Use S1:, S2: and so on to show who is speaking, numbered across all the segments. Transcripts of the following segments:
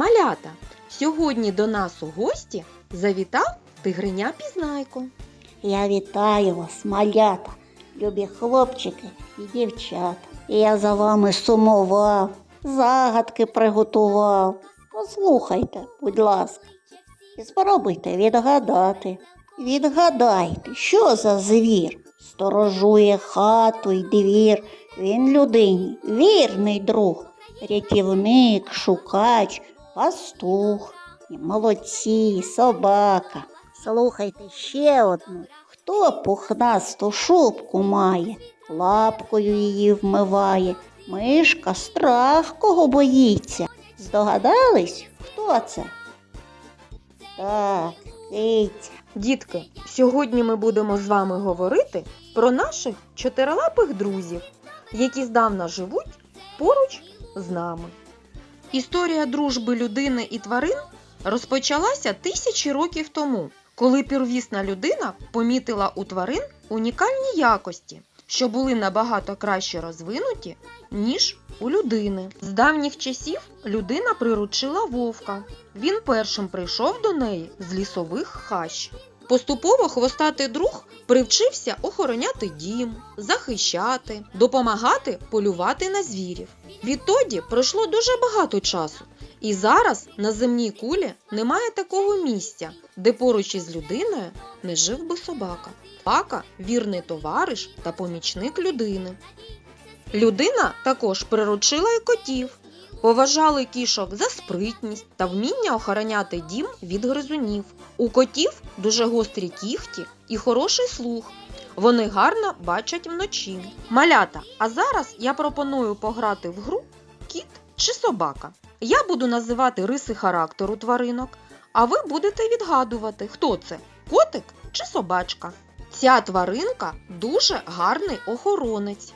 S1: Малята, сьогодні до нас у гості завітав тигриня Пізнайко.
S2: Я вітаю вас, малята, любі хлопчики і дівчата. Я за вами сумував, загадки приготував. Послухайте, будь ласка, і спробуйте відгадати. Відгадайте, що за звір сторожує хату й двір. Він людині, вірний друг, рятівник, шукач, пастух. Молодці, собака. Слухайте ще одну. Хто пухнасту шубку має, лапкою її вмиває, мишка страх кого боїться. Здогадались, хто це? Так, киця.
S1: Дітки, сьогодні ми будемо з вами говорити про наших чотирилапих друзів, які здавна живуть поруч з нами. Історія дружби людини і тварин розпочалася тисячі років тому, коли первісна людина помітила у тварин унікальні якості, що були набагато краще розвинуті, ніж у людини. З давніх часів людина приручила вовка. Він першим прийшов до неї з лісових хащ. Поступово хвостатий друг привчився охороняти дім, захищати, допомагати полювати на звірів. Відтоді пройшло дуже багато часу, і зараз на земній кулі немає такого місця, де поруч із людиною не жив би собака. Собака – вірний товариш та помічник людини. Людина також приручила і котів. Поважали кішок за спритність та вміння охороняти дім від гризунів. У котів дуже гострі кіхті і хороший слух. Вони гарно бачать вночі. Малята, а зараз я пропоную пограти в гру кіт чи собака. Я буду називати риси характеру тваринок, а ви будете відгадувати, хто це котик чи собачка. Ця тваринка дуже гарний охоронець.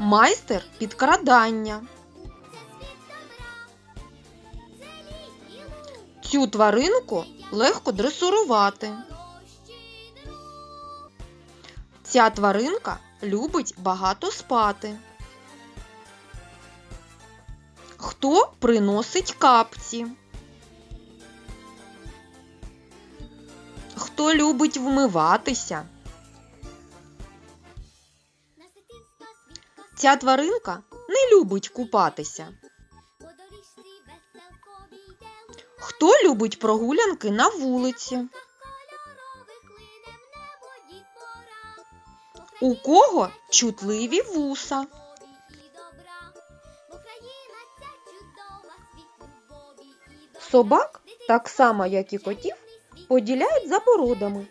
S1: Майстер підкрадання. Цю тваринку легко дресурувати. Ця тваринка любить багато спати. Хто приносить капці? Хто любить вмиватися? Ця тваринка не любить купатися. Хто любить прогулянки на вулиці? У кого чутливі вуса? Собак, так само як і котів, поділяють за породами.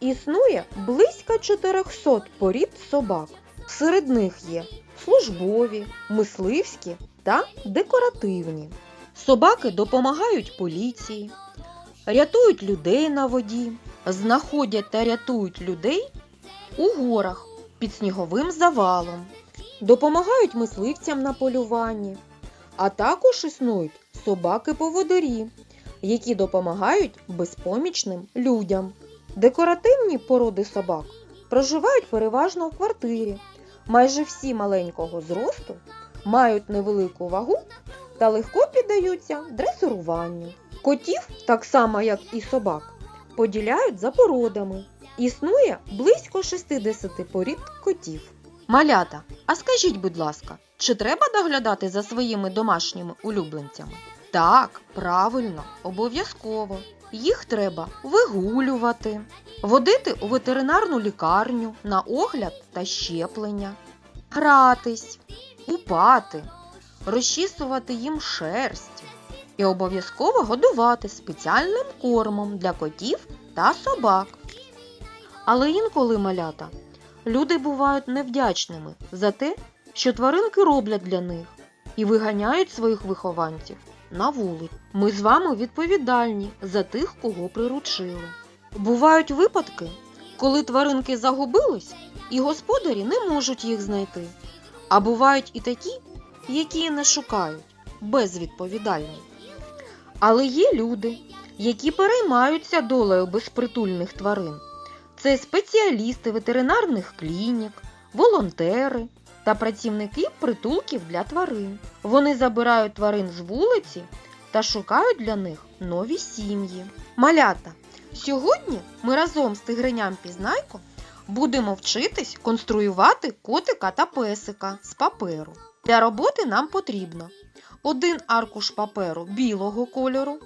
S1: Існує близько 400 порід собак. Серед них є службові, мисливські та декоративні. Собаки допомагають поліції, рятують людей на воді, знаходять та рятують людей у горах під сніговим завалом, допомагають мисливцям на полюванні, а також існують собаки-поводирі, які допомагають безпомічним людям. Декоративні породи собак проживають переважно в квартирі. Майже всі маленького зросту мають невелику вагу та легко піддаються дресируванню. Котів, так само як і собак, поділяють за породами. Існує близько 60 порід котів. Малята, а скажіть, будь ласка, чи треба доглядати за своїми домашніми улюбленцями? Так, правильно, обов'язково. Їх треба вигулювати, водити у ветеринарну лікарню на огляд та щеплення, гратись, купати, розчісувати їм шерсть і обов'язково годувати спеціальним кормом для котів та собак. Але інколи малята люди бувають невдячними за те, що тваринки роблять для них і виганяють своїх вихованців на вулицю. Ми з вами відповідальні за тих, кого приручили. Бувають випадки, коли тваринки загубились і господарі не можуть їх знайти. А бувають і такі, які не шукають, безвідповідальні. Але є люди, які переймаються долею безпритульних тварин. Це спеціалісти ветеринарних клінік, волонтери, та працівники притулків для тварин. Вони забирають тварин з вулиці та шукають для них нові сім'ї. Малята, сьогодні ми разом з тигреням Пізнайко будемо вчитись конструювати котика та песика з паперу. Для роботи нам потрібно один аркуш паперу білого кольору,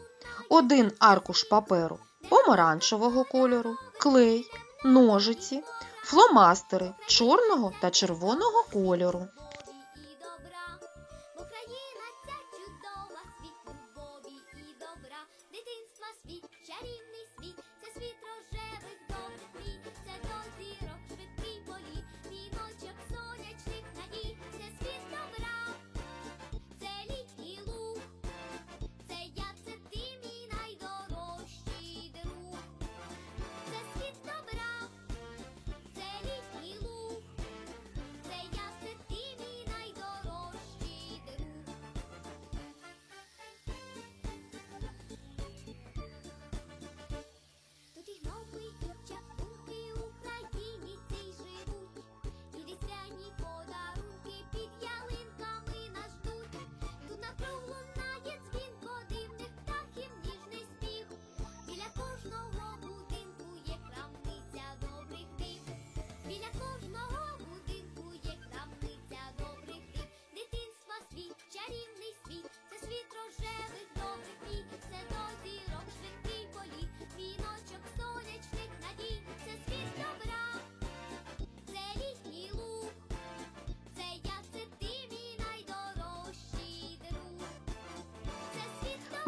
S1: один аркуш паперу помаранчевого кольору, клей, ножиці, фломастери чорного та червоного кольору.
S3: Дитинства світ, чарівний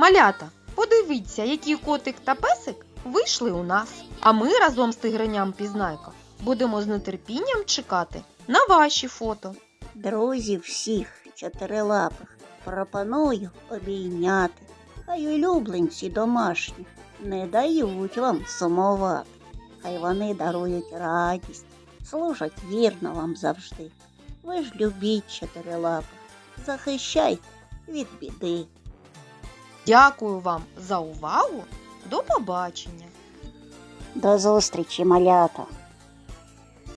S1: Малята, подивіться, які котик та песик вийшли у нас. А ми разом з тигреням Пізнайко будемо з нетерпінням чекати на ваші фото.
S2: Друзів всіх чотирилапих пропоную обійняти. Хай улюбленці домашні не дають вам сумувати. Хай вони дарують радість, служать вірно вам завжди. Ви ж любіть чотирилапих, захищайте від біди.
S1: Дякую вам за увагу. До побачення!
S2: До зустрічі, малята!